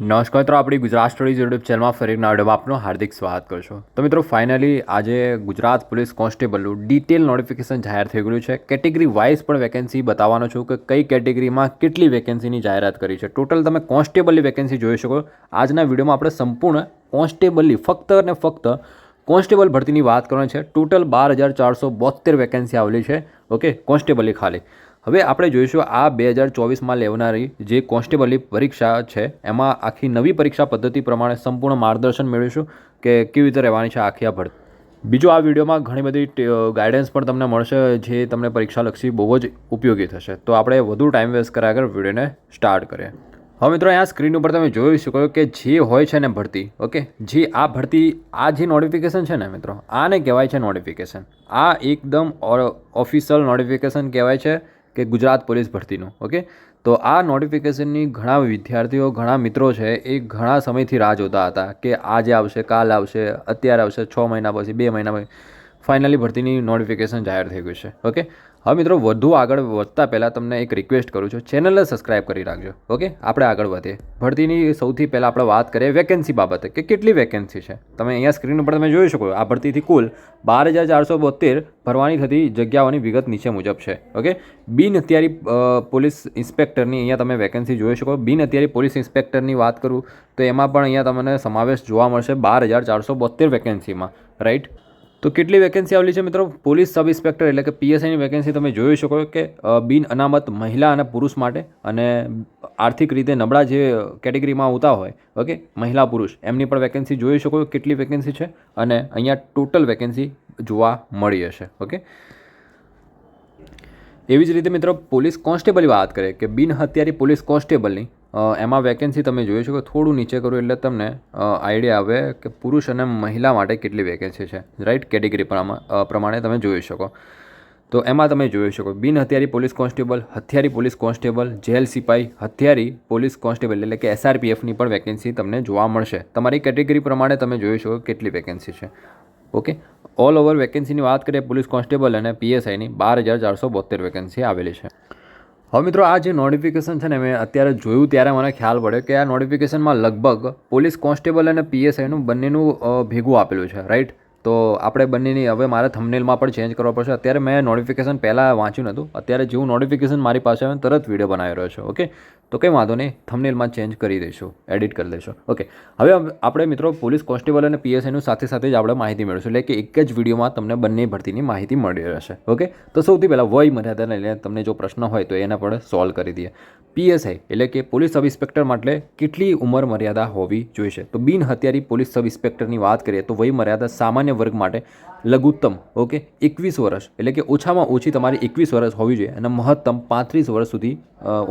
નમસ્કાર મિત્રો, આપણી ગુજરાત સ્ટડીઝ યુટ્યુબ ચેનલમાં ફરી નવા આપનું હાર્દિક સ્વાગત કરું છું. તો મિત્રો, ફાઇનલી આજે ગુજરાત પોલીસ કોન્સ્ટેબલનું ડિટેલ નોટિફિકેશન જાહેર થઈ ગયું છે. કેટેગરી વાઇઝ પણ વેકેન્સી બતાવવાનો છું કે કઈ કેટેગરીમાં કેટલી વેકેન્સીની જાહેરાત કરી છે. ટોટલ તમે કોન્સ્ટેબલની વેકેન્સી જોઈ શકો. આજના વિડીયોમાં આપણે સંપૂર્ણ કોન્સ્ટેબલની ફક્ત અને ફક્ત કોન્સ્ટેબલ ભરતીની વાત કરવાની છે. ટોટલ બાર હજાર ચારસો બોતેર વેકેન્સી આવેલી છે. ઓકે, કોન્સ્ટેબલની ખાલી. હવે આપણે જોઈશું આ બે હજાર ચોવીસમાં લેવનારી જે કોન્સ્ટેબલની પરીક્ષા છે, એમાં આખી નવી પરીક્ષા પદ્ધતિ પ્રમાણે સંપૂર્ણ માર્ગદર્શન મેળવીશું કે કેવી રીતે રહેવાની છે આખી આ ભરતી. બીજું આ વિડીયોમાં ઘણી બધી ગાઈડન્સ પણ તમને મળશે જે તમને પરીક્ષાલક્ષી બહુ જ ઉપયોગી થશે. તો આપણે વધુ ટાઈમ વેસ્ટ કર્યા આગળ વિડીયોને સ્ટાર્ટ કરીએ. હવે મિત્રો, અહીંયા સ્ક્રીન ઉપર તમે જોઈ શકો કે જે હોય છે ને ભરતી ઓકે જે આ ભરતી, આ જે નોટિફિકેશન છે ને મિત્રો, આને કહેવાય છે નોટિફિકેશન આ એકદમ ઓફિશિયલ નોટિફિકેશન કહેવાય છે કે ગુજરાત પોલીસ ભરતીનું, ઓકે? તો આ નોટિફિકેશનની ઘણા વિદ્યાર્થીઓ, ઘણા મિત્રો છે, એ ઘણા સમયથી રાહ જોતા હતા કે આજે આવશે, કાલ આવશે, અત્યારે આવશે, છ મહિના પછી, બે મહિના પછી. ફાઇનલી ભરતીની નોટિફિકેશન જાહેર થઈ ગયું છે, ઓકે? હવે મિત્રો, વધુ આગળ વધતા પહેલાં તમને એક રિક્વેસ્ટ કરું છું. ચેનલને સબસ્ક્રાઇબ કરી રાખજો ઓકે આપણે આગળ વધીએ. ભરતીની સૌથી પહેલાં આપણે વાત કરીએ વેકેન્સી બાબતે, કે કેટલી વેકેન્સી છે? તમે અહીંયા સ્ક્રીન ઉપર તમે જોઈ શકો આ ભરતીથી કુલ બાર હજાર ચારસો બોતેર ભરવાની થતી જગ્યાઓની વિગત નીચે મુજબ છે ઓકે બિન અત્યારી પોલીસ ઇન્સ્પેક્ટરની અહીંયા તમે વેકેન્સી જોઈ શકો. બિન અત્યારી પોલીસ ઇન્સ્પેક્ટરની વાત કરું, તો એમાં પણ અહીંયા તમને સમાવેશ જોવા મળશે બાર હજાર ચારસો બોતેર વેકેન્સીમાં રાઈટ તો કેટલી વેકેન્સી આવેલી છે મિત્રો? પોલીસ સબ ઇન્સ્પેક્ટર એટલે કે પીએસઆઈની વેકેન્સી તમે જોઈ શકો કે બિન અનામત મહિલા અને પુરુષ માટે અને આર્થિક રીતે નબળા જે કેટેગરીમાં આવતા હોય, ઓકે, મહિલા પુરુષ, એમની પણ વેકેન્સી જોઈ શકો કેટલી વેકેન્સી છે અને અહીંયા ટોટલ વેકેન્સી જોવા મળી હશે, ઓકે? એવી જ રીતે મિત્રો, પોલીસ કોન્સ્ટેબલની વાત કરીએ કે બિન હત્યારી પોલીસ કોન્સ્ટેબલની એમાં વેકેન્સી તમે જોઈ શકો, થોડું નીચે કરું એટલે તમને આઈડિયા આવે કે પુરુષ અને મહિલા માટે કેટલી વેકેન્સી છે. રાઈટ કેટેગરી પ્રમાણે તમે જોઈ શકો. તો એમાં તમે જોઈ શકો, બિન હથિયારી પોલીસ કોન્સ્ટેબલ, હથિયારી પોલીસ કોન્સ્ટેબલ, જેલ સિપાઈ, હથિયારી પોલીસ કોન્સ્ટેબલ એટલે કે એસઆરપીએફની પણ વેકેન્સી તમને જોવા મળશે. તમારી કેટેગરી પ્રમાણે તમે જોઈ શકો કેટલી વેકેન્સી છે. ઓકે ઓલ ઓવર વેકેન્સીની વાત કરીએ, પોલીસ કોન્સ્ટેબલ અને પીએસઆઈની બાર હજાર ચારસો બોતેર વેકેન્સી આવેલી છે. હવે મિત્રો, આ જે નોટિફિકેશન છે ને, મેં અત્યારે જોયું ત્યારે મને ખ્યાલ પડ્યો કે આ નોટિફિકેશનમાં લગભગ પોલીસ કોન્સ્ટેબલ અને પીએસઆઈનું બંનેનું ભેગું આપેલું છે રાઈટ તો આપણે બંનેની હવે મારે થમનેલમાં પણ ચેન્જ કરવા પડશે. અત્યારે મેં નોટિફિકેશન પહેલાં વાંચ્યું નહોતું અત્યારે જેવું નોટિફિકેશન મારી પાસે આવે તરત વીડિયો બનાવી રહ્યો છું ઓકે તો કંઈ વાંધો નહીં થમનેલમાં ચેન્જ કરી દઈશું એડિટ કરી દઈશું ઓકે હવે આપણે મિત્રો પોલીસ કોન્સ્ટેબલ અને પીએસઆઈનું સાથે સાથે જ આપણે માહિતી મેળવીશું, એટલે કે એક જ વિડીયોમાં તમને બંને ભરતીની માહિતી મળી રહેશે ઓકે તો સૌથી પહેલાં વય મર્યાદાને લઈને તમને જો પ્રશ્ન હોય તો એને પણ સોલ્વ કરી દઈએ. પીએસઆઈ એટલે કે પોલીસ સબ ઇન્સ્પેક્ટર માટે કેટલી ઉંમર મર્યાદા હોવી જોઈશે? તો બિન હત્યારી પોલીસ સબ ઇન્સ્પેક્ટરની વાત કરીએ તો વય મર્યાદા સામાન્ય વર્ગ માટે લઘુત્તમ, ઓકે, એકવીસ વર્ષ એટલે કે ઓછામાં ઓછી તમારી એકવીસ વર્ષ હોવી જોઈએ અને મહત્તમ પાંત્રીસ વર્ષ સુધી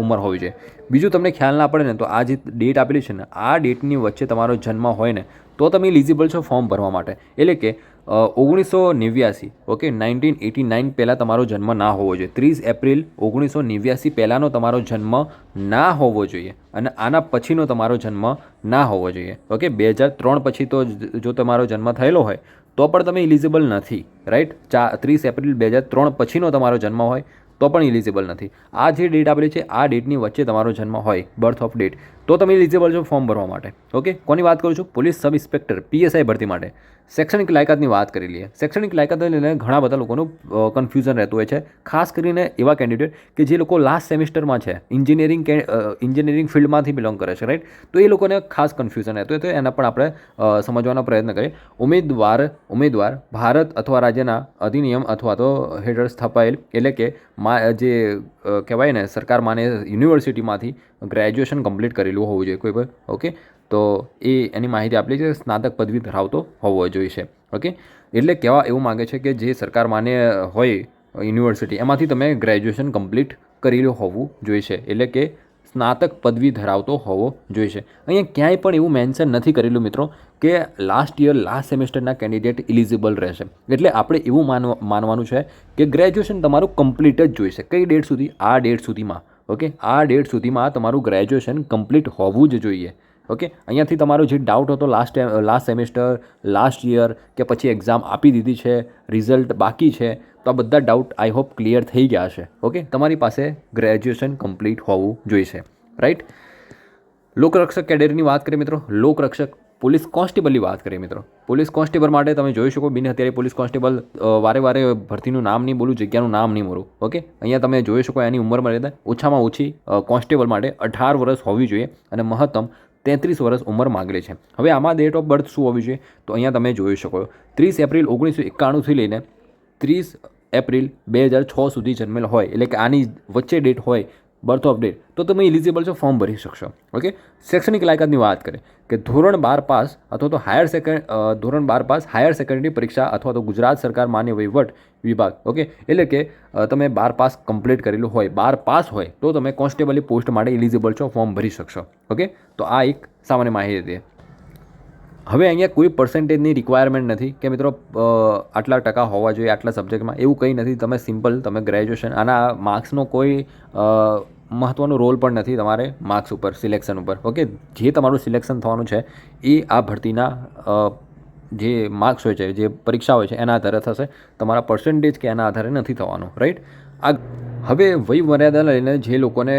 ઉંમર હોવી જોઈએ. બીજું તમને ખ્યાલ ના પડે ને તો આ જે ડેટ આપેલી છે ને, આ ડેટની વચ્ચે તમારો જન્મ હોય ને તો તમે ઇલિજિબલ છો ફોર્મ ભરવા માટે. એટલે કે ઓગણીસો નેવ્યાસી ઓકે નાઇન્ટીન એટી નાઇન પહેલાં તમારો જન્મ ના હોવો જોઈએ. ત્રીસ એપ્રિલ ઓગણીસો નેવ્યાસી પહેલાંનો તમારો જન્મ ના હોવો જોઈએ અને આના પછીનો તમારો જન્મ ના હોવો જોઈએ. ઓકે બે હજાર ત્રણ પછી તો જો તમારો જન્મ થયેલો હોય, તો પણ તમે ઇલિજિબલ નથી રાઈટ ચા, ત્રીસ એપ્રિલ બે હજાર ત્રણ પછીનો તમારો જન્મ હોય, તો પણ ઇલિજિબલ નથી. આ જે ડેટ આપેલી છે, આ ડેટની વચ્ચે તમારો જન્મ હોય બર્થ ઓફ ડેટ તો તમે એલિજિબલ છો ફોર્મ ભરવા માટે. ઓકે કોની વાત કરું છું? પોલીસ સબ ઇન્સ્પેક્ટર પીએસઆઈ ભરતી માટે. શૈક્ષણિક લાયકાતની વાત કરી લઈએ. શૈક્ષણિક લાયકાતને લઈને ઘણા બધા લોકોનું કન્ફ્યુઝન રહેતું હોય છે. ખાસ કરીને એવા કેન્ડિડેટ કે જે લોકો લાસ્ટ સેમિસ્ટરમાં છે. ઇન્જિનિયરિંગ કે ઇન્જિનિયરિંગ ફિલ્ડમાંથી બિલોંગ કરે છે રાઈટ તો એ લોકોને ખાસ કન્ફ્યુઝન રહેતું હોય તો એના પણ આપણે સમજવાનો પ્રયત્ન કરીએ. ઉમેદવાર ઉમેદવાર ભારત અથવા રાજ્યના અધિનિયમ અથવા તો હેઠળ સ્થપાયેલ એટલે કે જે કહેવાય ને, સરકાર માને યુનિવર્સિટીમાંથી ગ્રેજ્યુએશન કમ્પ્લીટ કરેલું હોવું જોઈએ કોઈ પણ, ઓકે? તો એ, એની માહિતી આપેલી છે, સ્નાતક પદવી ધરાવતો હોવો જોઈએ ઓકે? એટલે કહેવા એવું માગે છે કે જે સરકાર માન્ય હોય યુનિવર્સિટી, એમાંથી તમે ગ્રેજ્યુએશન કમ્પ્લીટ કરેલું હોવું જોઈશે, એટલે કે સ્નાતક પદવી ધરાવતો હોવો જોઈશે. અહીંયા ક્યાંય પણ એવું મેન્શન નથી કરેલું મિત્રો, કે લાસ્ટ યર લાસ્ટ સેમેસ્ટરના કેન્ડિડેટ ઇલિજિબલ રહેશે. એટલે આપણે એવું માનવા, માનવાનું છે કે ગ્રેજ્યુએશન તમારું કમ્પ્લીટ જ જોઈશે, કઈ ડેટ સુધી? આ ડેટ સુધીમાં. ઓકે? આ ડેટ સુધીમાં તમારું ગ્રેજ્યુએશન કમ્પ્લીટ હોવું જ જોઈએ. ઓકે? અહીંયાથી તમારો જે ડાઉટ હતો last last semester last year કે પછી એક્ઝામ આપી દીધી છે રિઝલ્ટ બાકી છે, તો આ બધા ડાઉટ આઈ હોપ ક્લિયર થઈ ગયા છે ઓકે? તમારી પાસે ગ્રેજ્યુએશન કમ્પ્લીટ હોવું જોઈશે. રાઈટ લોકરક્ષક કેડેટની વાત કરીએ મિત્રો. લોકરક્ષક પોલીસ કોન્સ્ટેબલની વાત કરીએ મિત્રો. પોલીસ કોન્સ્ટેબલ માટે તમે જોઈ શકો બિન અત્યારે પોલીસ કોન્સ્ટેબલ વારે વારે ભરતીનું નામ નહીં બોલું, જગ્યાનું નામ નહીં બોલું ઓકે? અહીંયા તમે જોઈ શકો એની ઉંમર મર્યાદા ઓછામાં ઓછી કોન્સ્ટેબલ માટે અઢાર વર્ષ હોવી જોઈએ અને મહત્તમ તેત્રીસ વર્ષ ઉંમર માંગેલી છે. હવે આમાં ડેટ ઓફ બર્થ શું હોવી જોઈએ? તો અહીંયા તમે જોઈ શકો. ત્રીસ એપ્રિલ ઓગણીસો એકાણુંથી લઈને ત્રીસ એપ્રિલ બે હજાર છ સુધી જન્મેલ હોય, એટલે કે આની વચ્ચે ડેટ હોય બર્થ ઓફ ડેટ તો તમે ઇલિજિબલ છો ફોર્મ ભરી શકશો. ઓકે શૈક્ષણિક લાયકાતની વાત કરીએ કે ધોરણ બાર પાસ અથવા તો હાયર સેકન્ડ ધોરણ બાર પાસ હાયર સેકન્ડરી પરીક્ષા અથવા તો ગુજરાત સરકાર માન્ય વહીવટ વિભાગ. ઓકે એટલે કે તમે બાર પાસ કમ્પ્લીટ કરેલું હોય, બાર પાસ હોય, તો તમે કોન્સ્ટેબલની પોસ્ટ માટે ઇલિજિબલ છો ફોર્મ ભરી શકશો. ઓકે તો આ એક સામાન્ય માહિતી હતી. હવે અહીંયા કોઈ પર્સન્ટેજની રિક્વાયરમેન્ટ નથી કે મિત્રો આટલા ટકા હોવા જોઈએ આટલા સબ્જેક્ટમાં એવું કંઈ નથી. તમે સિમ્પલ તમે ગ્રેજ્યુએશન આના માર્ક્સનો કોઈ મહત્ત્વનો રોલ પણ નથી તમારે માર્ક્સ ઉપર સિલેક્શન ઉપર. ઓકે જે તમારું સિલેક્શન થવાનું છે, એ આ ભરતીના જે માર્ક્સ હોય છે, જે પરીક્ષા હોય છે, એના આધારે થશે. તમારા પર્સન્ટેજ કે એના આધારે નથી થવાનું. રાઈટ આ હવે વય મર્યાદાને લઈને જે લોકોને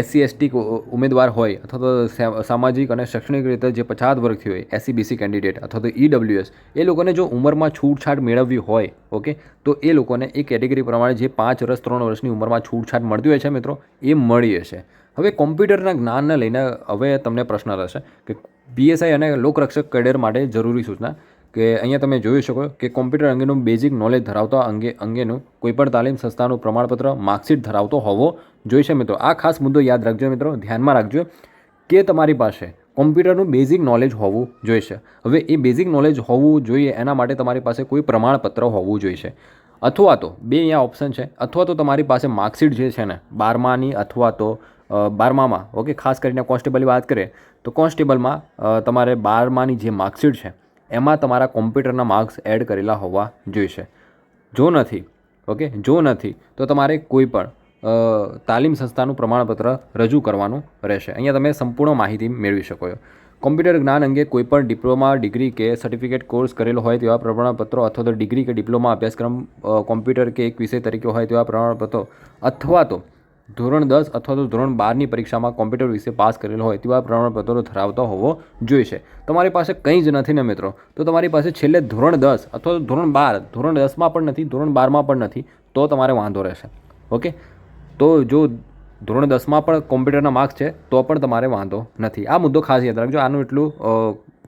એસસી, એસટી ઉમેદવાર હોય અથવા તો સામાજિક અને શૈક્ષણિક રીતે જે પછાત વર્ગથી હોય, એસસી, બીસી કેન્ડિડેટ અથવા તો ઈડબ્લ્યુએસ એ લોકોને જો ઉંમરમાં છૂટછાટ મેળવવી હોય, ઓકે, તો એ લોકોને એ કેટેગરી પ્રમાણે જે પાંચ વર્ષ, ત્રણ વર્ષની ઉંમરમાં છૂટછાટ મળતી હોય છે મિત્રો, એ મળી હશે. હવે કોમ્પ્યુટરના જ્ઞાનને લઈને હવે તમને પ્રશ્ન રહેશે કે પીએસઆઈ અને લોકરક્ષક કેડર માટે જરૂરી સૂચના કે અહીંયા તમે જોઈ શકો કે કોમ્પ્યુટર અંગેનું બેઝિક નોલેજ ધરાવતા અંગે અંગેનું કોઈપણ તાલીમ સંસ્થાનું પ્રમાણપત્ર માર્કશીટ ધરાવતો હોવો જોઈશે મિત્રો. આ ખાસ મુદ્દો યાદ રાખજો મિત્રો. ધ્યાનમાં રાખજો કે તમારી પાસે કોમ્પ્યુટરનું બેઝિક નોલેજ હોવું જોઈશે. હવે એ બેઝિક નોલેજ હોવું જોઈએ એના માટે તમારી પાસે કોઈ પ્રમાણપત્ર હોવું જોઈશે. અથવા તો બે અહીંયા ઓપ્શન છે. અથવા તો તમારી પાસે માર્કશીટ જે છે ને, બારમાની અથવા તો બારમામાં ઓકે ખાસ કરીને કોન્સ્ટેબલની વાત કરીએ, તો કોન્સ્ટેબલમાં તમારે બારમાની જે માર્કશીટ છે એમાં તમારા કોમ્પ્યુટરના માર્ક્સ એડ કરેલા હોવા જોઈશે. જો નથી, ઓકે, જો નથી, તો તમારે કોઈ પણ તાલીમ સંસ્થાનું પ્રમાણપત્ર રજૂ કરવાનું રહેશે. અહીંયા તમે સંપૂર્ણ માહિતી મેળવી શકો છો. કોમ્પ્યુટર જ્ઞાન અંગે કોઈપણ ડિપ્લોમા, ડિગ્રી કે સર્ટિફિકેટ કોર્સ કરેલો હોય તેવા પ્રમાણપત્રો અથવા તો ડિગ્રી કે ડિપ્લોમા અભ્યાસક્રમ કોમ્પ્યુટર કે એક વિષય તરીકે હોય તેવા પ્રમાણપત્રો અથવા તો ધોરણ દસ અથવા તો ધોરણ બારની પરીક્ષામાં કોમ્પ્યુટર વિશે પાસ કરેલો હોય તેવા પ્રમાણપત્રો ધરાવતો હોવો જોઈશે. તમારી પાસે કંઈ જ નથી ને મિત્રો. તો તમારી પાસે છેલ્લે ધોરણ દસ અથવા તો ધોરણ બાર, ધોરણ દસમાં પણ નથી, ધોરણ બારમાં પણ નથી, તો તમારે વાંધો રહેશે. ઓકે? તો જો ધોરણ દસમાં પણ કોમ્પ્યુટરના માર્ક્સ છે, તો પણ તમારે વાંધો નથી. આ મુદ્દો ખાસ યાદ રાખજો. આનું એટલું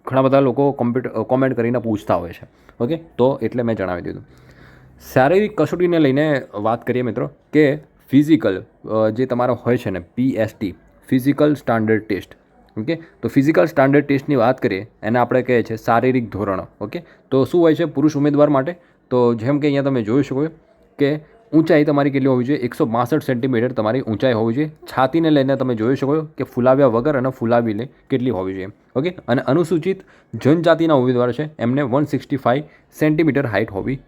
ઘણા બધા લોકો કોમ્પ્યુટર કોમેન્ટ કરીને પૂછતા હોય છે. ઓકે? તો એટલે મેં જણાવી દીધું. શારીરિક કસોટીને લઈને વાત કરીએ મિત્રો, કે ફિઝિકલ જે તમારો હોય છે ને PST physical standard test, okay? તો ફિઝિકલ સ્ટાન્ડર્ડ ટેસ્ટની વાત કરીએ, એને આપણે કહે છે શારીરિક ધોરણો, ઓકે? તો શું હોય છે પુરુષ ઉમેદવાર માટે? તો જેમ કે અહીંયા તમે જોઈ શકો કે ઊંચાઈ તમારી કેટલી હોવી જોઈએ? એકસો બાસઠ સેન્ટીમીટર તમારી ઊંચાઈ હોવી જોઈએ. છાતીને લઈને તમે જોઈ શકો કે ફૂલાવ્યા વગર અને ફૂલાવીને કેટલી હોવી જોઈએ, ઓકે? અને અનુસૂચિત જનજાતિના ઉમેદવાર છે, એમને one sixty five centimetre height હોવી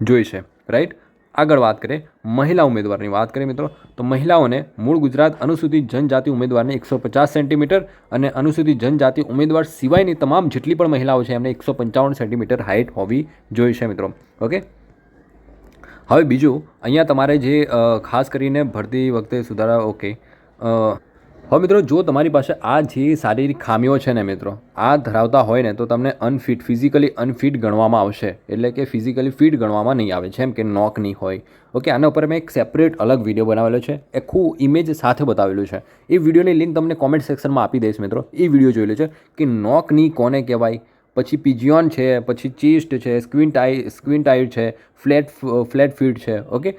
જોઈશે રાઈટ? આગળ વાત કરીએ, મહિલા ઉમેદવારની વાત કરીએ મિત્રો, તો મહિલાઓને મૂળ ગુજરાત અનુસૂચિત જનજાતિ ઉમેદવારને એકસો પચાસ સેન્ટીમીટર અને અનુસૂચિત જનજાતિ ઉમેદવાર સિવાયની તમામ જેટલી પણ મહિલાઓ છે, એમને એકસો પંચાવન સેન્ટીમીટર હાઇટ હોવી જોઈશે મિત્રો. ઓકે? હવે બીજું, અહીંયા તમારે જે ખાસ કરીને ભરતી વખતે સુધારા, ઓકે હવે મિત્રો, જો તમારી પાસે આ જે શારીરિક ખામીઓ છે ને મિત્રો, આ ધરાવતા હોય ને, તો તમને અનફિટ ફિઝિકલી અનફિટ ગણવામાં આવશે. એટલે કે ફિઝિકલી ફિટ ગણવામાં નહીં આવે, જેમ કે નોક નહીં હોય. ઓકે આના ઉપર મેં એક સેપરેટ અલગ વીડિયો બનાવેલો છે. આખું ઇમેજ સાથે બતાવેલું છે. એ વિડીયોની લિંક તમને કોમેન્ટ સેક્શનમાં આપી દઈશ મિત્રો. એ વીડિયો જોઈ છે કે નોકની કોને કહેવાય? પછી પિજિયોન છે, પછી ચીસ્ટ છે સ્ક્વિન ટાઈ સ્ક્વિન ટાઈટ છે ફ્લેટ ફ્લેટ ફીટ છે. ઓકે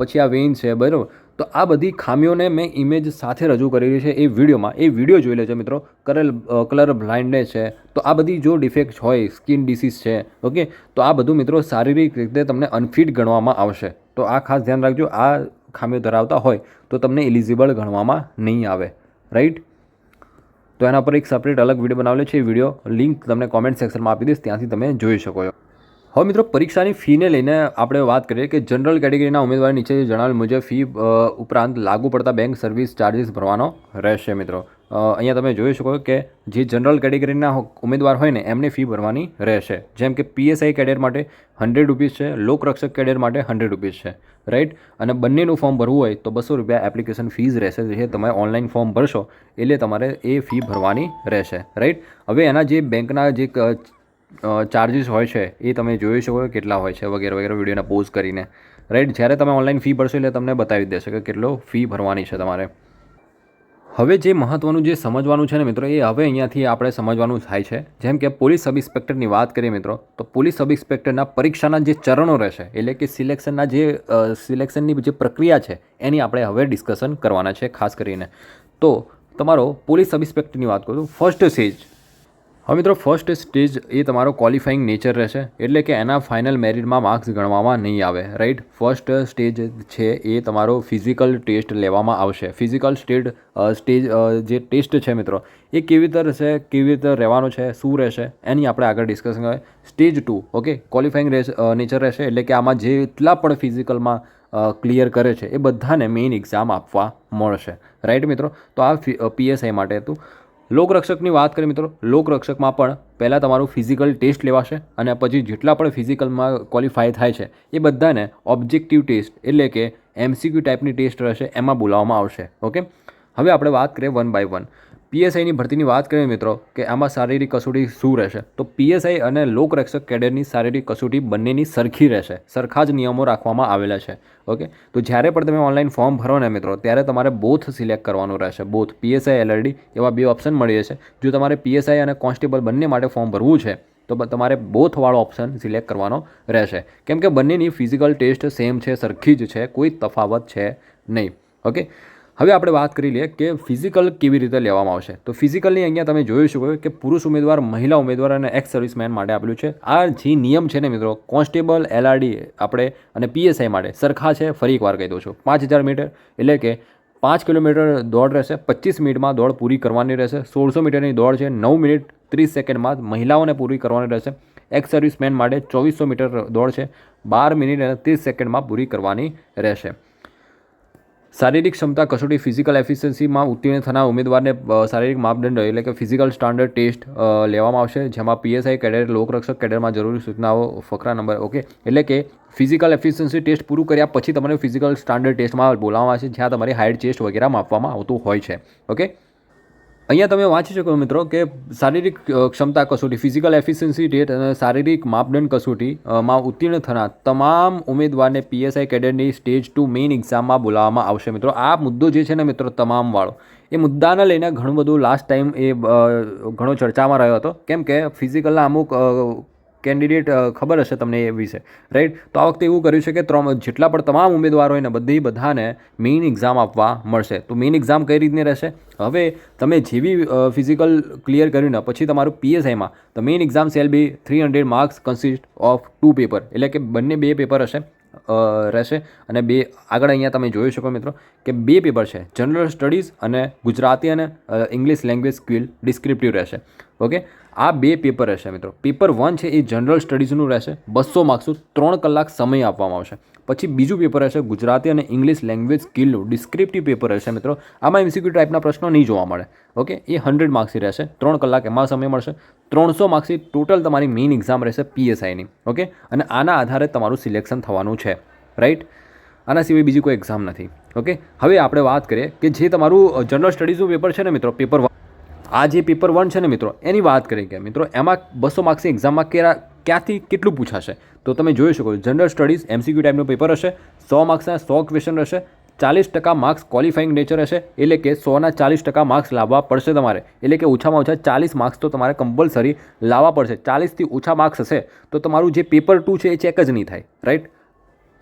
પછી આ વેઇન છે, બરાબર. તો આ બધી ખામીઓને મેં ઇમેજ સાથે રજૂ કરેલી છે એ વિડીયોમાં. એ વીડિયો જોઈ લેજો મિત્રો. કલર કલર બ્લાઇન્ડનેસ છે. તો આ બધી જો ડિફેક્ટ હોય સ્કિન ડિસીઝ છે, ઓકે, તો આ બધું મિત્રો શારીરિક રીતે તમને અનફિટ ગણવામાં આવશે. તો આ ખાસ ધ્યાન રાખજો. આ ખામીઓ ધરાવતા હોય તો તમને એલિજિબલ ગણવામાં નહીં આવે. રાઈટ તો એના પર એક સપરેટ અલગ વીડિયો બનાવેલો છે. એ વીડિયો લિંક તમને કોમેન્ટ સેક્શનમાં આપી દઈશ. ત્યાંથી તમે જોઈ શકો છો. હવે મિત્રો, પરીક્ષાની ફીને લઈને આપણે વાત કરીએ કે જનરલ કેટેગરીના ઉમેદવાર નીચે જણાવેલ મુજબ ફી ઉપરાંત લાગુ પડતા બેંક સર્વિસ ચાર્જીસ ભરવાનો રહેશે મિત્રો. અહીંયા તમે જોઈ શકો કે જે જનરલ કેટેગરીના ઉમેદવાર હોય ને, એમને ફી ભરવાની રહેશે. જેમ કે પીએસઆઈ કેડર માટે હંડ્રેડ રૂપીઝ છે, લોકરક્ષક કેડર માટે હંડ્રેડ રૂપીઝ છે. રાઈટ અને બંનેનું ફોર્મ ભરવું હોય તો બસો રૂપિયા એપ્લિકેશન ફીસ રહેશે. જે તમે ઓનલાઈન ફોર્મ ભરશો, એટલે તમારે એ ફી ભરવાની રહેશે. રાઈટ હવે એના જે બેંકના જે ચાર્જીસ હોય છે, એ તમે જોઈ શકો કેટલા હોય છે વગેરે વગેરે વિડીયોને પોઝ કરીને. રાઈટ જ્યારે તમે ઓનલાઈન ફી ભરશો એટલે તમને બતાવી દેશે કે કેટલો ફી ભરવાની છે તમારે. હવે જે મહત્ત્વનું જે સમજવાનું છે ને મિત્રો, એ હવે અહીંયાથી આપણે સમજવાનું થાય છે. જેમ કે પોલીસ સબ ઇન્સ્પેક્ટરની વાત કરીએ મિત્રો, તો પોલીસ સબ ઇન્સ્પેક્ટરના પરીક્ષાના જે ચરણો રહેશે, એટલે કે સિલેક્શનના જે સિલેક્શનની જે પ્રક્રિયા છે, એની આપણે હવે ડિસ્કશન કરવાના છે ખાસ કરીને. તો તમારો પોલીસ સબ ઇન્સ્પેક્ટરની વાત કરું ફર્સ્ટ સ્ટેજ હવે મિત્રો ફર્સ્ટ સ્ટેજ એ તમારો ક્વોલિફાઈંગ નેચર રહેશે. એટલે કે એના ફાઇનલ મેરિટમાં માર્ક્સ ગણવામાં નહીં આવે રાઈટ ફર્સ્ટ સ્ટેજ છે એ તમારો ફિઝિકલ ટેસ્ટ લેવામાં આવશે. ફિઝિકલ સ્ટેટ સ્ટેજ જે ટેસ્ટ છે મિત્રો, એ કેવી રીતે રહેશે, કેવી રીતે રહેવાનો છે, શું રહેશે, એની આપણે આગળ ડિસ્કશન કરીએ. Stage two okay qualifying nature રહેશે, એટલે કે આમાં જેટલા પણ ફિઝિકલમાં ક્લિયર કરે છે, એ બધાને મેઇન એક્ઝામ આપવા મળશે. રાઈટ મિત્રો? તો આ પીએસઆઈ માટે હતું. લોકરક્ષકની વાત કરીએ મિત્રો, લોકરક્ષકમાં પણ પહેલાં તમારું ફિઝિકલ ટેસ્ટ લેવાશે અને પછી જેટલા પણ ફિઝિકલમાં ક્વોલિફાય થાય છે, એ બધાને ઓબ્જેક્ટિવ ટેસ્ટ એટલે કે એમસીક્યુ ટાઈપની ટેસ્ટ રહેશે, એમાં બોલાવવામાં આવશે ઓકે હવે આપણે વાત કરીએ વન બાય વન પીએસઆઈની ભરતીની વાત કરીએ મિત્રો, કે આમાં શારીરિક કસોટી શું રહેશે? તો પીએસઆઈ અને લોકરક્ષક કેડરની શારીરિક કસોટી બંનેની સરખી રહેશે. સરખા જ નિયમો રાખવામાં આવેલા છે. ઓકે? તો જ્યારે પણ તમે ઓનલાઈન ફોર્મ ભરો ને મિત્રો, ત્યારે તમારે બોથ સિલેક્ટ કરવાનું રહેશે. બોથ પીએસઆઈ એલઆરડી એવા બે ઓપ્શન મળી છે. જો તમારે પીએસઆઈ અને કોન્સ્ટેબલ બંને માટે ફોર્મ ભરવું છે, તો તમારે બોથવાળો ઓપ્શન સિલેક્ટ કરવાનો રહેશે. કેમ કે બંનેની ફિઝિકલ ટેસ્ટ સેમ છે, સરખી જ છે, કોઈ તફાવત છે નહીં. ઓકે? હવે આપણે વાત કરી લઈએ કે ફિઝિકલ કેવી રીતે લેવામાં આવશે. તો ફિઝિકલની અહીંયા તમે જોઈ શકો કે પુરુષ ઉમેદવાર, મહિલા ઉમેદવાર અને એક્સ સર્વિસમેન માટે આપેલું છે. આ જે નિયમ છે ને મિત્રો કોન્સ્ટેબલ એલઆરડી આપણે અને પીએસઆઈ માટે સરખા છે, ફરી એકવાર કહી દઉં છું. પાંચ હજાર મીટર એટલે કે પાંચ કિલોમીટર દોડ રહેશે, પચીસ મિનિટમાં દોડ પૂરી કરવાની રહેશે, સોળસો મીટરની દોડ છે, નવ મિનિટ ત્રીસ સેકન્ડમાં મહિલાઓને પૂરી કરવાની રહેશે. એક્સ સર્વિસમેન માટે ચોવીસો મીટર દોડ છે, બાર મિનિટ અને ત્રીસ સેકન્ડમાં પૂરી કરવાની રહેશે. શારીરિક ક્ષમતા કસોટી ફિઝિકલ એફિશિયન્સીમાં ઉત્તીર્ણ થનાર ઉમેદવારને શારીરિક માપદંડ એટલે કે ફિઝિકલ સ્ટાન્ડર્ડ ટેસ્ટ લેવામાં આવશે, જેમાં પીએસઆઈ કેડર લોકરક્ષક કેડરમાં જરૂરી સૂચનાઓ, ફકરા નંબર ઓકે એટલે કે ફિઝિકલ એફિશિયન્સી ટેસ્ટ પૂરું કર્યા પછી તમને ફિઝિકલ સ્ટાન્ડર્ડ ટેસ્ટમાં બોલાવવામાં આવશે, જ્યાં તમારી હાઇટ ચેસ્ટ વગેરે માપવામાં આવતું હોય છે ઓકે અહીંયા તમે વાંચી શકો મિત્રો કે શારીરિક ક્ષમતા કસોટી ફિઝિકલ એફિશિયન્સી ડેટ અને શારીરિક માપદંડ કસોટી માં ઉત્તીર્ણ થનાર તમામ ઉમેદવારને પીએસઆઈ કેડરની સ્ટેજ ટુ મેઇન એક્ઝામમાં બોલાવવામાં આવશે મિત્રો. આ મુદ્દો જે છે ને મિત્રો તમામ વાળો એ મુદ્દાને લઈને ઘણું બધું લાસ્ટ ટાઈમ એ ઘણો ચર્ચામાં રહ્યો હતો. કેમ કે ફિઝિકલના અમુક કેન્ડિડેટ ખબર હશે તમને એ વિશે રાઈટ તો આ વખતે એવું કર્યું છે કે ત્રણ, જેટલા પણ તમામ ઉમેદવારો હોય ને, બધી બધાને મેઇન એક્ઝામ આપવા મળશે. તો મેઇન એક્ઝામ કઈ રીતની રહેશે? હવે તમે જેવી ફિઝિકલ ક્લિયર કર્યું ને, પછી તમારું પીએસઆઈમાં તો main exam shall be three hundred marks consist of two paper એટલે કે બંને બે પેપર હશે રહેશે. અને બે, આગળ અહીંયા તમે જોઈ શકો મિત્રો, કે બે પેપર છે જનરલ સ્ટડીઝ અને ગુજરાતી અને ઇંગ્લિશ લેંગ્વેજ સ્કિલ ડિસ્ક્રિપ્ટિવ રહેશે. ઓકે? આ બે પેપર રહેશે મિત્રો. પેપર વન છે એ જનરલ સ્ટડીઝનું રહેશે. બસો માર્ક્સનું ત્રણ કલાક સમય આપવામાં આવશે. પછી બીજું પેપર રહેશે ગુજરાતી અને ઇંગ્લિશ લેંગ્વેજ સ્કિલનું ડિસ્ક્રિપ્ટિવ પેપર રહેશે મિત્રો. આમાં એમસીક્યુ ટાઈપના પ્રશ્નો નહીં જોવા મળે. ઓકે? એ હંડ્રેડ માર્ક્સની રહેશે. ત્રણ કલાક એમાં સમય મળશે. ત્રણસો માર્ક્સની ટોટલ તમારી મેઇન એક્ઝામ રહેશે પીએસઆઈની ઓકે? અને આના આધારે તમારું સિલેક્શન થવાનું છે. રાઈટ આના સિવાય બીજી કોઈ એક્ઝામ નથી. ઓકે? હવે આપણે વાત કરીએ કે જે તમારું જનરલ સ્ટડીઝનું પેપર છે ને મિત્રો, પેપર આ જે પેપર વન છે ને મિત્રો, એની વાત કરીએ કે મિત્રો, એમાં બસો માર્ક્સની એક્ઝામમાં કેરા, ક્યાંથી કેટલું પૂછાશે? તો તમે જોઈ શકો જનરલ સ્ટડીઝ એમસીક્યુ ટાઈપનું પેપર હશે, સો માર્ક્સના સો ક્વેશ્ચન રહેશે ચાલીસ ટકા માર્ક્સ ક્વોલિફાઇંગ નેચર હશે, એટલે કે સોના ચાલીસ ટકા માર્ક્સ લાવવા પડશે તમારે. એટલે કે ઓછામાં ઓછા ચાલીસ માર્ક્સ તો તમારે કમ્પલસરી લાવવા પડશે. ચાલીસથી ઓછા માર્ક્સ હશે, તો તમારું જે પેપર ટુ છે એ ચેક જ નહીં થાય રાઈટ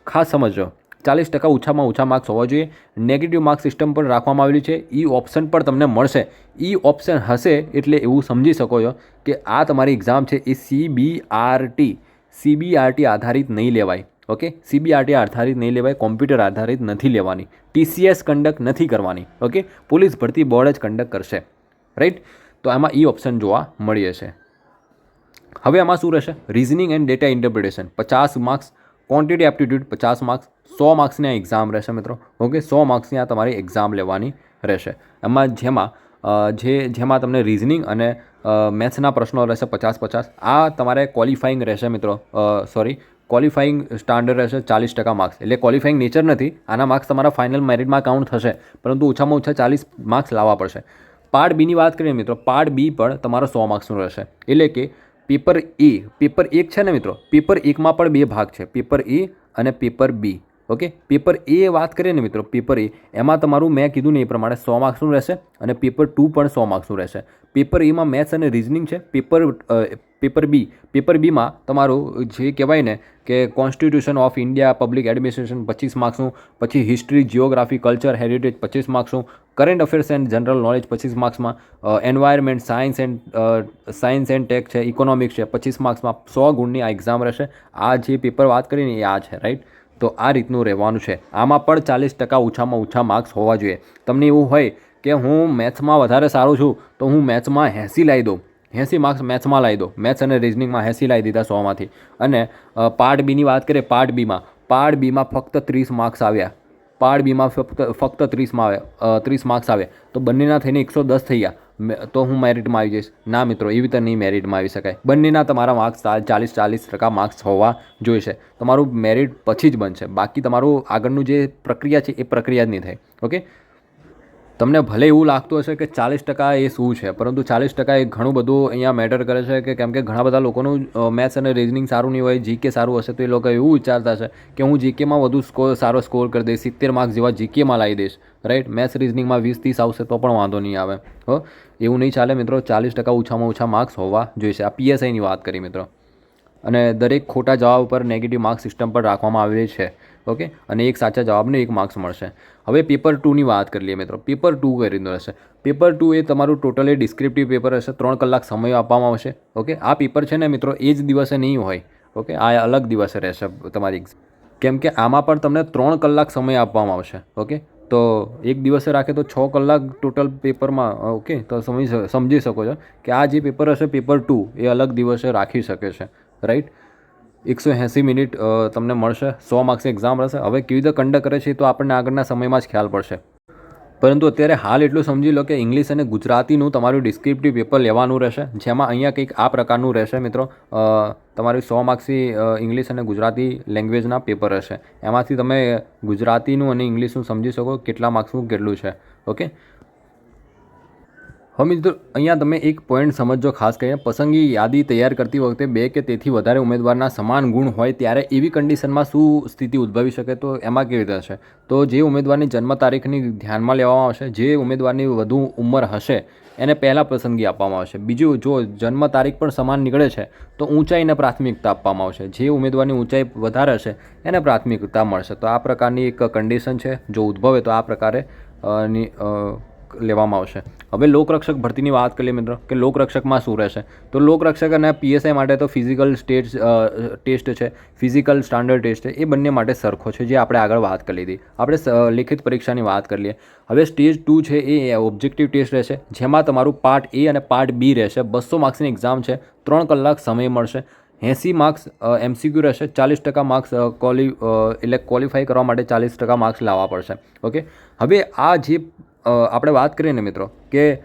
ખાસ સમજજો. ચાલીસ ટકા ઓછામાં ઓછા માર્ક્સ હોવા જોઈએ. નેગેટિવ માર્ક સિસ્ટમ પણ રાખવામાં આવેલી છે. ઈ ઓપ્શન પણ તમને મળશે. ઈ ઓપ્શન હશે એટલે એવું સમજી શકો છો કે આ તમારી એક્ઝામ છે એ સીબીઆરટી સીબીઆરટી આધારિત નહીં લેવાય. ઓકે સીબીઆરટી આધારિત નહીં લેવાય. કોમ્પ્યુટર આધારિત નથી લેવાની. ટીસીએસ કન્ડક્ટ નથી કરવાની. ઓકે પોલીસ ભરતી બોર્ડ જ કન્ડક્ટ કરશે. રાઈટ તો આમાં ઈ ઓપ્શન જોવા મળીએ છે. હવે આમાં શું રહેશે? રિઝનિંગ એન્ડ ડેટા ઇન્ટરપ્રિટેશન પચાસ માર્ક્સ ક્વોન્ટિટી એપ્ટિટ્યૂડ પચાસ માર્ક્સ સો માર્ક્સની આ એક્ઝામ રહેશે મિત્રો. ઓકે સો માર્ક્સની આ તમારી એક્ઝામ લેવાની રહેશે. એમાં જેમાં જે, જેમાં તમને રિઝનિંગ અને મેથ્સના પ્રશ્નો રહેશે પચાસ પચાસ. આ તમારે ક્વોલિફાઈંગ રહેશે મિત્રો. સોરી ક્વોલિફાઈંગ સ્ટાન્ડર્ડ રહેશે ચાલીસ ટકા માર્ક્સ એટલે ક્વોલિફાઈંગ નેચર નથી, આના માર્ક્સ તમારા ફાઇનલ મેરિટમાં કાઉન્ટ થશે. પરંતુ ઓછામાં ઓછા ચાલીસ માર્ક્સ લાવવા પડશે. પાર્ટ બીની વાત કરીએ મિત્રો પાર્ટ બી પણ તમારો સો માર્ક્સનું રહેશે. એટલે કે પેપર એ પેપર એક છે ને મિત્રો? પેપર એકમાં પણ બે ભાગ છે. પેપર એ અને paper B okay? Paper A વાત કરીએ ને મિત્રો, પેપર એ. એમાં તમારું મેં કીધું ને એ પ્રમાણે સો માર્ક્સનું રહેશે અને પેપર ટુ પણ સો માર્ક્સનું રહેશે. પેપર એમાં મેથ્સ અને રિઝનિંગ છે. Paper paper B. પેપર બીમાં તમારું જે કહેવાય ને કે constitution of India, public administration પચીસ માર્ક્સનું, પછી હિસ્ટ્રી જિયોગ્રાફી કલ્ચર, હેરિટેજ પચીસ માર્ક્સનું, current affairs and general knowledge પચીસ માર્ક્સમાં environment, science and science and tech છે, ઇકોનોમિક્સ છે, પચીસ માર્ક્સમાં સો ગુણની આ એક્ઝામ રહેશે. આ જે પેપર વાત કરીને એ આ છે, રાઈટ? તો આ રીતનું રહેવાનું છે. આમાં પણ ચાલીસ ટકા ઓછામાં ઓછા માર્ક્સ હોવા જોઈએ. તમને એવું હોય કે હું મેથ્સમાં વધારે સારું છું, તો હું મેથ્સમાં એંસી લાવી દઉં. એંસી માર્ક્સ મેથ્સમાં લાવી દો મેથ્સ અને રિઝનિંગમાં એંસી લાવી દીધા સોમાંથી. અને પાર્ટ બીની વાત કરીએ પાર્ટ બીમાં. પાર્ટ બીમાં ફક્ત ત્રીસ માર્ક્સ આવ્યા. પાર્ટ બીમાં ફક્ત ફક્ત ત્રીસમાં આવ્યા ત્રીસ માર્ક્સ આવે તો બંનેના થઈને એકસો દસ થઈ ગયા. તો હું મેરિટમાં આવી જઈશ. ના મિત્રો, એવી રીતે નહીં મેરિટમાં આવી શકાય. બંનેના તમારા માર્ક્સ ચાલીસ ચાલીસ ટકા માર્ક્સ હોવા જોઈશે. તમારું મેરિટ પછી જ બનશે. બાકી તમારું આગળનું જે પ્રક્રિયા છે, એ પ્રક્રિયા જ નહીં થાય. ઓકે તમને ભલે એવું લાગતું હશે કે ચાલીસ ટકા એ શું છે, પરંતુ ચાલીસ ટકા એ ઘણું બધું અહીંયા મેટર કરે છે કે કેમ કે ઘણા બધા લોકોનું મેથ્સ અને રિઝનિંગ સારું નહીં હોય જીકે સારું હશે તો એ લોકો એવું વિચારતા છે કે હું જીકેમાં વધુ સ્કોર સારો સ્કોર કરી દઈશ, સિત્તેર માર્ક્સ જેવા જીકેમાં લાવી દઈશ રાઈટ મેથ્સ રિઝનિંગમાં વીસ ત્રીસ આવશે તો પણ વાંધો નહીં આવે, હો? એવું નહીં ચાલે મિત્રો, ચાલીસ ટકા ઓછામાં ઓછા માર્ક્સ હોવા જોઈશે. આ પીએસઆઈની વાત કરી મિત્રો. અને દરેક ખોટા જવાબ પર નેગેટિવ માર્ક સિસ્ટમ પર રાખવામાં આવેલી છે. ઓકે અને એક સાચા જવાબને એક માર્ક્સ મળશે. હવે પેપર ટુની વાત કરી લઈએ મિત્રો પેપર ટુ કરીને રહેશે? પેપર ટુ એ તમારું ટોટલી ડિસ્ક્રિપ્ટિવ પેપર હશે. ત્રણ કલાક સમય આપવામાં આવશે. ઓકે આ પેપર છે ને મિત્રો, એ જ દિવસે નહીં હોય. ઓકે આ અલગ દિવસે રહેશે તમારી. કેમ કે આમાં પણ તમને ત્રણ કલાક સમય આપવામાં આવશે. ઓકે તો એક દિવસે રાખે તો છ કલાક ટોટલ પેપરમાં ઓકે તો સમજી સમજી શકો છો કે આ જે પેપર હશે પેપર ટુ એ અલગ દિવસે રાખી શકે છે. રાઈટ એકસો એંસી મિનિટ તમને મળશે. સો માર્ક્સની એક્ઝામ રહેશે. હવે કેવી રીતે કન્ડક્ટ કરે છે તો આપણને આગળના સમયમાં જ ખ્યાલ પડશે. પરંતુ અત્યારે હાલ એટલું સમજી લો કે ઇંગ્લિશ અને ગુજરાતીનું તમારું ડિસ્ક્રિપ્ટિવ પેપર લેવાનું રહેશે. જેમાં અહીંયા કંઈક આ પ્રકારનું રહેશે મિત્રો. તમારી સો માર્ક્સની ઇંગ્લિશ અને ગુજરાતી લેંગ્વેજના પેપર રહેશે એમાંથી તમે ગુજરાતીનું અને ઇંગ્લિશનું સમજી શકો કેટલા માર્ક્સનું કેટલું છે. ઓકે હવે મિત્રો, અહીંયા તમે એક પોઈન્ટ સમજો ખાસ કરીને પસંદગી યાદી તૈયાર કરતી વખતે બે કે તેથી વધારે ઉમેદવારના સમાન ગુણ હોય ત્યારે એવી કન્ડિશનમાં શું સ્થિતિ ઉદ્ભવી શકે તો એમાં કેવી રીતે હશે? તો જે ઉમેદવારની જન્મ તારીખની ધ્યાનમાં લેવામાં આવશે, જે ઉમેદવારની વધુ ઉંમર હશે, એને પહેલાં પસંદગી આપવામાં આવશે. બીજું, જો જન્મ તારીખ પણ સમાન નીકળે છે, તો ઊંચાઈને પ્રાથમિકતા આપવામાં આવશે. જે ઉમેદવારની ઊંચાઈ વધારે હશે, એને પ્રાથમિકતા મળશે. તો આ પ્રકારની એક કન્ડિશન છે, જો ઉદ્ભવે તો આ પ્રકારે લેવામાં આવશે. હવે લોકરક્ષક ભરતીની વાત કરીએ મિત્રો, કે લોકરક્ષકમાં શું રહેશે? તો લોકરક્ષક અને પીએસઆઈ માટે તો ફિઝિકલ સ્ટેટ ટેસ્ટ છે ફિઝિકલ સ્ટાન્ડર્ડ ટેસ્ટ છે, એ બંને માટે સરખો છે, જે આપણે આગળ વાત કરી લીધી આપણે લેખિત પરીક્ષાની વાત કરી લઈએ હવે સ્ટેજ ટુ છે, એ ઓબ્જેક્ટિવ ટેસ્ટ રહેશે, જેમાં તમારું પાર્ટ એ અને પાર્ટ બી રહેશે. બસો માર્ક્સની એક્ઝામ છે, ત્રણ કલાક સમય મળશે. એંસી માર્ક્સ એમસીક્યુ રહેશે, ચાલીસ ટકા માર્ક્સ ક્વોલી એટલે ક્વોલિફાય કરવા માટે ચાલીસ ટકા માર્ક્સ લાવવા પડશે. ઓકે? હવે આ જે આપણે વાત કરીએ ને મિત્રો કે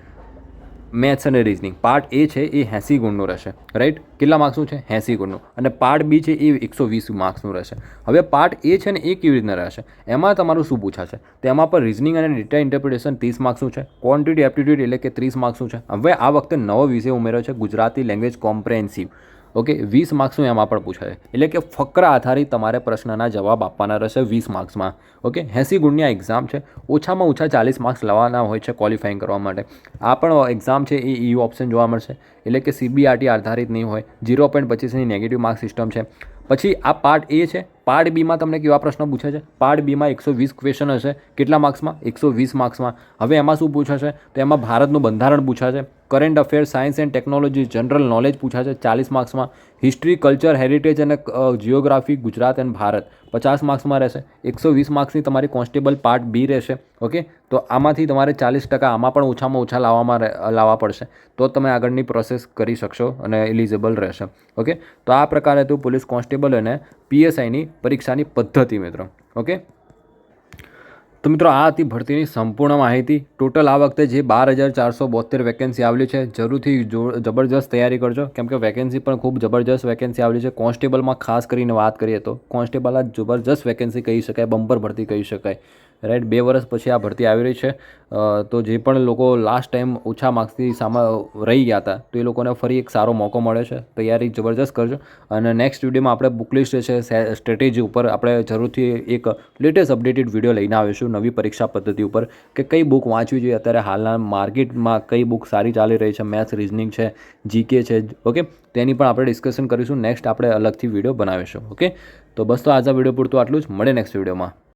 મેથ્સ અને રિઝનિંગ. પાર્ટ એ છે, એ એંસી ગુણનું રહેશે. રાઈટ કેટલા માર્ક્સનું છે? એંસી ગુણનું. અને પાર્ટ બી છે, એ એકસો વીસ માર્ક્સનું રહેશે. હવે પાર્ટ એ છે ને, એ કેવી રીતના રહેશે? એમાં તમારું શું પૂછાશે? તેમાં પણ રિઝનિંગ અને ડેટા ઇન્ટરપ્રિટેશન ત્રીસ માર્ક્સનું છે. ક્વોન્ટિટી એપ્ટિટ્યૂડ એટલે કે ત્રીસ માર્ક્સનું છે. હવે આ વખતે નવો વિષય ઉમેર્યો છે, ગુજરાતી લેંગ્વેજ કોમ્પ્રેહેન્સિવ ઓકે વીસ માર્ક્સનું એમાં પણ પૂછાય. એટલે કે ફકરા આધારિત તમારે પ્રશ્નના જવાબ આપવાના રહેશે વીસ માર્ક્સમાં ઓકે એંસી ગુણની આ એક્ઝામ છે, ઓછામાં ઓછા ચાલીસ માર્ક્સ લાવવાના હોય છે ક્વોલિફાઈંગ કરવા માટે. આ પણ એક્ઝામ છે, એ ઈ ઓપ્શન જોવા મળશે. એટલે કે સીબીઆરટી આધારિત નહીં હોય ઝીરો પોઈન્ટ પચીસની નેગેટિવ માર્ક સિસ્ટમ છે. પછી આ પાર્ટ એ છે પાર્ટ બીમાં તમને કેવા પ્રશ્નો પૂછે છે? પાર્ટ બીમાં એકસો વીસ ક્વેશ્ચન હશે. કેટલા માર્ક્સમાં એકસો વીસ માર્ક્સમાં હવે એમાં શું પૂછાશે? તો એમાં ભારતનું બંધારણ પૂછાશે. Current affair science and technology general knowledge પૂછાશે ચાલીસ માર્ક્સમાં હિસ્ટ્રી કલ્ચર હેરિટેજ અને જિયોગ્રાફી ગુજરાત એન્ડ ભારત. પચાસ માર્ક્સમાં રહેશે. એકસો વીસ માર્ક્સની તમારી કોન્સ્ટેબલ પાર્ટ બી રહેશે. ઓકે તો આમાંથી તમારે ચાલીસ ટકા આમાં પણ ઓછામાં ઓછા લાવવામાં લાવવા પડશે. તો તમે આગળની પ્રોસેસ કરી શકશો અને એલિજિબલ રહેશે. ઓકે તો આ પ્રકારે હતું પોલીસ કોન્સ્ટેબલ અને પીએસઆઈની પરીક્ષાની પદ્ધતિ મિત્રો, ઓકે? તો મિત્રો આ હતી ભરતીની સંપૂર્ણ માહિતી. ટોટલ આ વખતે જે બાર હજાર ચારસો બોતેર વેકેન્સી આવેલી છે, જરૂરથી જબરજસ્ત તૈયારી કરજો. કેમ કે વેકેન્સી પણ ખૂબ જબરજસ્ત વેકેન્સી આવેલી છે. કોન્સ્ટેબલમાં ખાસ કરીને વાત કરીએ તો કોન્સ્ટેબલ આ જબરજસ્ત વેકેન્સી કહી શકાય બમ્પર ભરતી કહી શકાય. રાઈટ બે વર્ષ પછી આ ભરતી આવી રહી છે. તો જે પણ લોકો લાસ્ટ ટાઈમ ઓછા માર્ક્સથી સામા રહી ગયા હતા, તો એ લોકોને ફરી એક સારો મોકો મળે છે. તૈયારી જબરજસ્ત કરજો. અને નેક્સ્ટ વિડીયોમાં આપણે બુક લિસ્ટ છે સ્ટ્રેટેજી ઉપર આપણે જરૂરથી એક લેટેસ્ટ અપડેટેડ વીડિયો લઈને આવીશું નવી પરીક્ષા પદ્ધતિ ઉપર કે કઈ બુક વાંચવી જોઈએ. અત્યારે હાલના માર્કેટમાં કઈ બુક સારી ચાલી રહી છે મેથ્સ રિઝનિંગ છે જીકે છે ઓકે તેની પણ આપણે ડિસ્કશન કરીશું. નેક્સ્ટ આપણે અલગથી વીડિયો બનાવીશું ઓકે તો બસ તો આજના વીડિયો પૂરતું. આટલું જ. મળે નેક્સ્ટ વિડીયોમાં